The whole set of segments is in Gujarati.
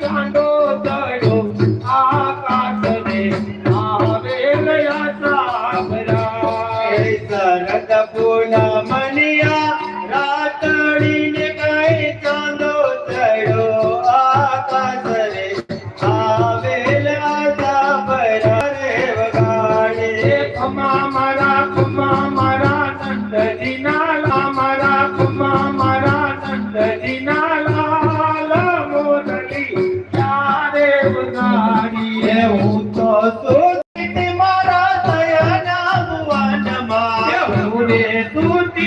干。தூத்தி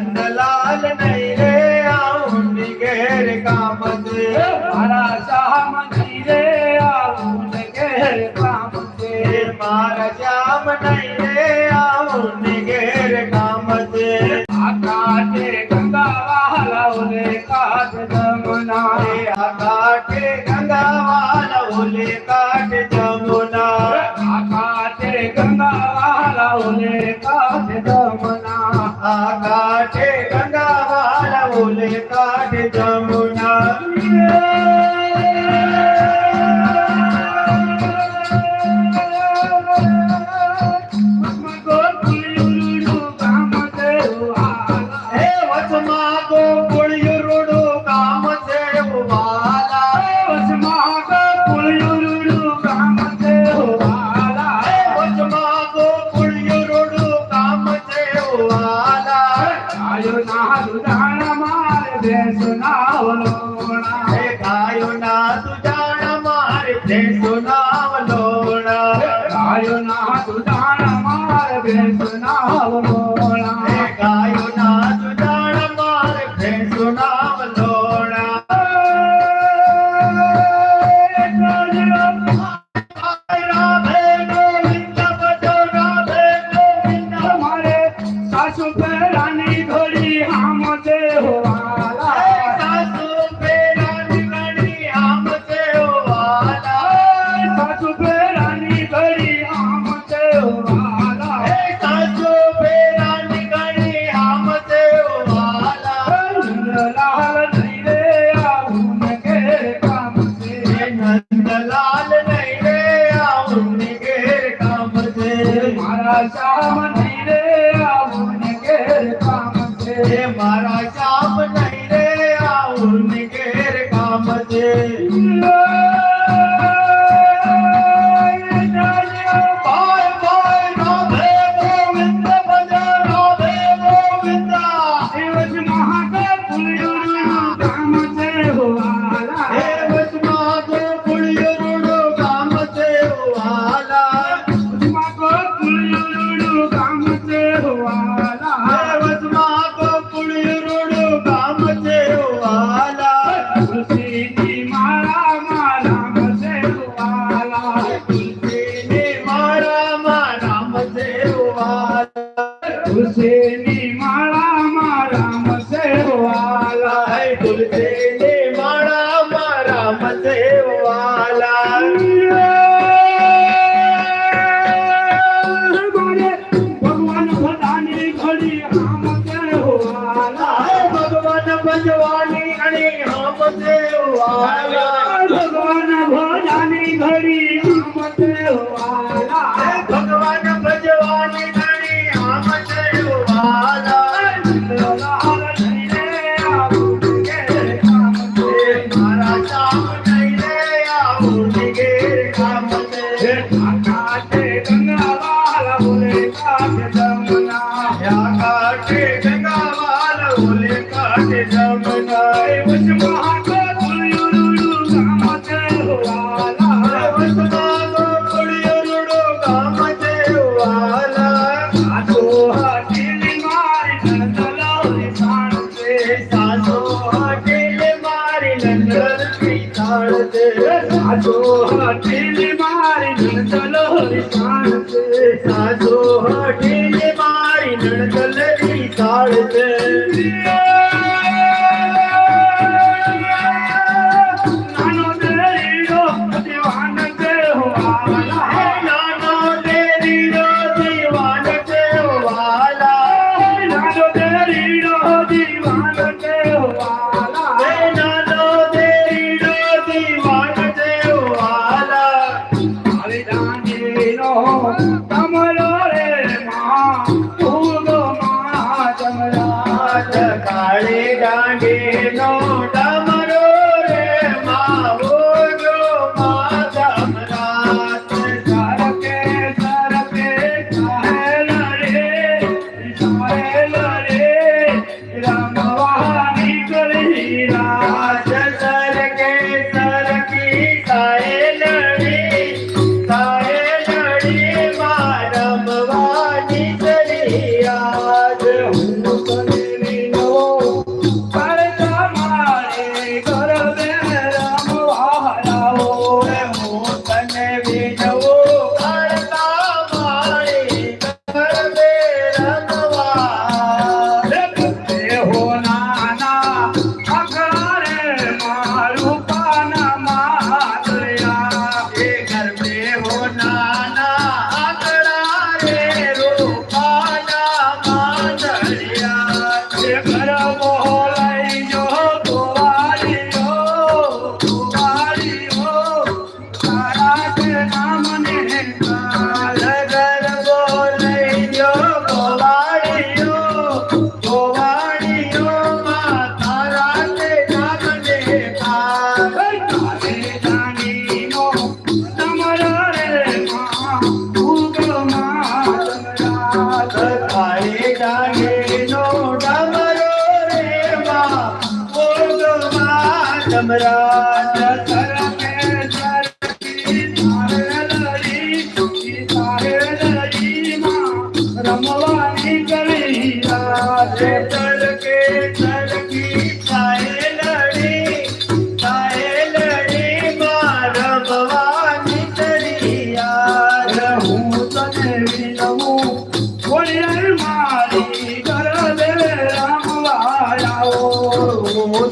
નંદલાલ નહીં રે આવું ઘેર કામ છે. મારા શામજી રે આવું ઘેર કામ છે. મારા શ્યામ નહીં રે આવું ઘેર કામ છે. આકાટે ગંગા વાલા રે કાટ જમના આકાટે ગંગા વાલા રે કાટ ચલે કાઢ Jamuna Ayun na haludan ભેંસુનાવ Lohana ગાયો ના સુધારા માર ભેંસુનાવ લોણા શ્યામ નહીં રે આવું ને ઘેર મહાદેવ বাংলা મારી નણકલો રીસાળ છે સાસો હટીને મારી નણકલ રીસાળ છે লাগে নোটা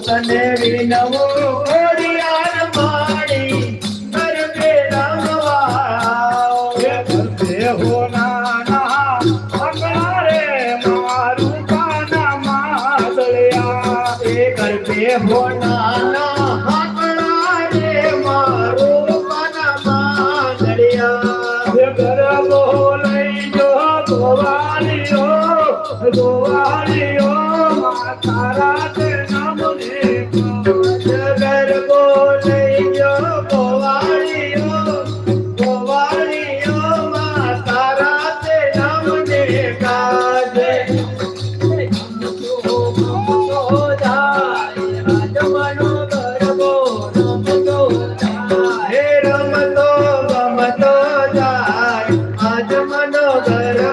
અને વિનવો ઓડિયાર પાડી કરવે રામવાઓ કરવે હો નાના અગરે મારું કાના માદળિયા એ કરવે હો નાના ગોવાળીઓ ગોવાળીઓ માતા રાતે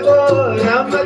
Ramadan, Ramadan.